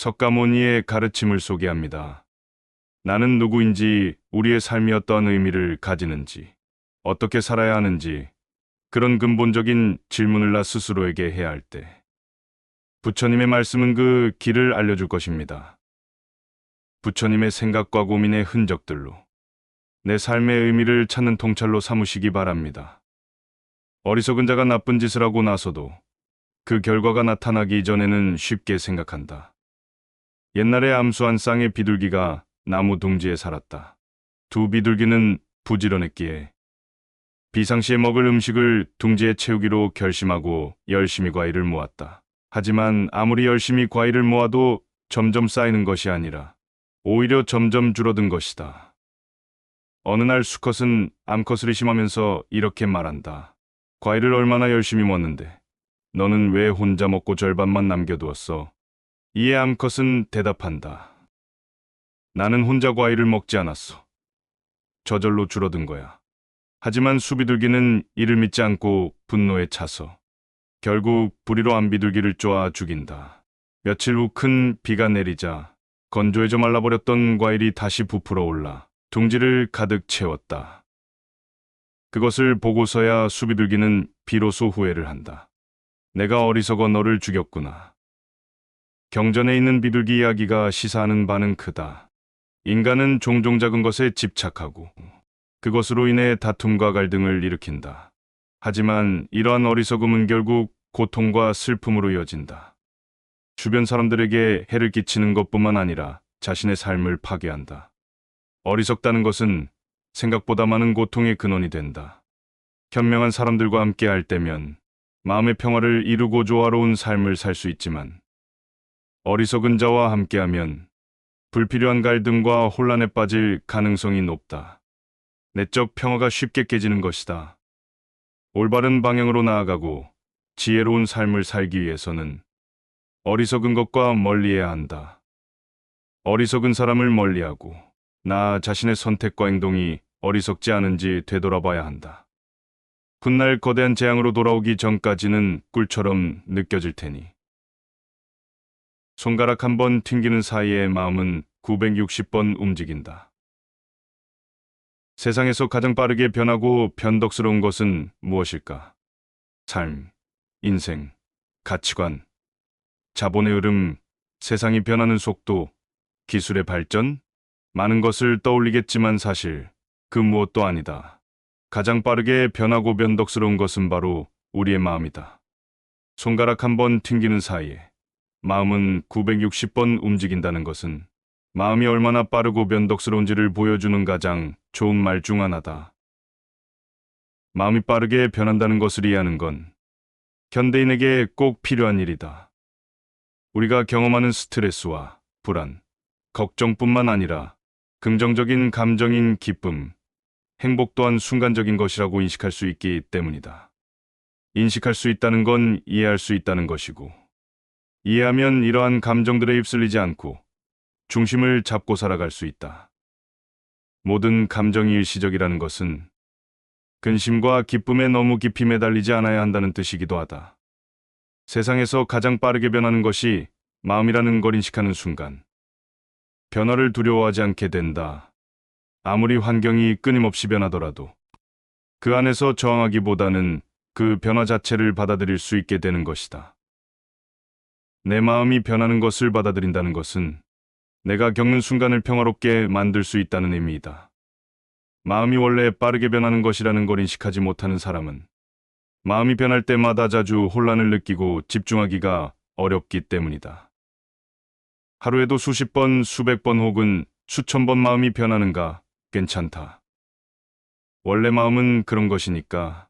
석가모니의 가르침을 소개합니다. 나는 누구인지, 우리의 삶이 어떠한 의미를 가지는지, 어떻게 살아야 하는지, 그런 근본적인 질문을 나 스스로에게 해야 할 때, 부처님의 말씀은 그 길을 알려줄 것입니다. 부처님의 생각과 고민의 흔적들로 내 삶의 의미를 찾는 통찰로 삼으시기 바랍니다. 어리석은 자가 나쁜 짓을 하고 나서도 그 결과가 나타나기 전에는 쉽게 생각한다. 옛날에 암수한 쌍의 비둘기가 나무 둥지에 살았다. 두 비둘기는 부지런했기에 비상시에 먹을 음식을 둥지에 채우기로 결심하고 열심히 과일을 모았다. 하지만 아무리 열심히 과일을 모아도 점점 쌓이는 것이 아니라 오히려 점점 줄어든 것이다. 어느 날 수컷은 암컷을 의심하면서 이렇게 말한다. 과일을 얼마나 열심히 먹었는데 너는 왜 혼자 먹고 절반만 남겨두었어? 이에 암컷은 대답한다. 나는 혼자 과일을 먹지 않았어. 저절로 줄어든 거야. 하지만 수비둘기는 이를 믿지 않고 분노에 차서 결국 부리로 암비둘기를 쪼아 죽인다. 며칠 후 큰 비가 내리자 건조해져 말라버렸던 과일이 다시 부풀어 올라 둥지를 가득 채웠다. 그것을 보고서야 수비둘기는 비로소 후회를 한다. 내가 어리석어 너를 죽였구나. 경전에 있는 비둘기 이야기가 시사하는 바는 크다. 인간은 종종 작은 것에 집착하고 그것으로 인해 다툼과 갈등을 일으킨다. 하지만 이러한 어리석음은 결국 고통과 슬픔으로 이어진다. 주변 사람들에게 해를 끼치는 것뿐만 아니라 자신의 삶을 파괴한다. 어리석다는 것은 생각보다 많은 고통의 근원이 된다. 현명한 사람들과 함께 할 때면 마음의 평화를 이루고 조화로운 삶을 살 수 있지만 어리석은 자와 함께하면 불필요한 갈등과 혼란에 빠질 가능성이 높다. 내적 평화가 쉽게 깨지는 것이다. 올바른 방향으로 나아가고 지혜로운 삶을 살기 위해서는 어리석은 것과 멀리해야 한다. 어리석은 사람을 멀리하고 나 자신의 선택과 행동이 어리석지 않은지 되돌아봐야 한다. 훗날 거대한 재앙으로 돌아오기 전까지는 꿀처럼 느껴질 테니. 손가락 한 번 튕기는 사이에 마음은 960번 움직인다. 세상에서 가장 빠르게 변하고 변덕스러운 것은 무엇일까? 삶, 인생, 가치관, 자본의 흐름, 세상이 변하는 속도, 기술의 발전? 많은 것을 떠올리겠지만 사실 그 무엇도 아니다. 가장 빠르게 변하고 변덕스러운 것은 바로 우리의 마음이다. 손가락 한 번 튕기는 사이에 마음은 960번 움직인다는 것은 마음이 얼마나 빠르고 변덕스러운지를 보여주는 가장 좋은 말 중 하나다. 마음이 빠르게 변한다는 것을 이해하는 건 현대인에게 꼭 필요한 일이다. 우리가 경험하는 스트레스와 불안, 걱정뿐만 아니라 긍정적인 감정인 기쁨, 행복 또한 순간적인 것이라고 인식할 수 있기 때문이다. 인식할 수 있다는 건 이해할 수 있다는 것이고, 이해하면 이러한 감정들에 휩쓸리지 않고 중심을 잡고 살아갈 수 있다. 모든 감정이 일시적이라는 것은 근심과 기쁨에 너무 깊이 매달리지 않아야 한다는 뜻이기도 하다. 세상에서 가장 빠르게 변하는 것이 마음이라는 걸 인식하는 순간, 변화를 두려워하지 않게 된다. 아무리 환경이 끊임없이 변하더라도 그 안에서 저항하기보다는 그 변화 자체를 받아들일 수 있게 되는 것이다. 내 마음이 변하는 것을 받아들인다는 것은 내가 겪는 순간을 평화롭게 만들 수 있다는 의미이다. 마음이 원래 빠르게 변하는 것이라는 걸 인식하지 못하는 사람은 마음이 변할 때마다 자주 혼란을 느끼고 집중하기가 어렵기 때문이다. 하루에도 수십 번, 수백 번 혹은 수천 번 마음이 변하는가 괜찮다. 원래 마음은 그런 것이니까.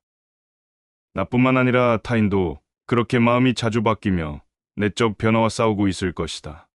나뿐만 아니라 타인도 그렇게 마음이 자주 바뀌며 내적 변화와 싸우고 있을 것이다.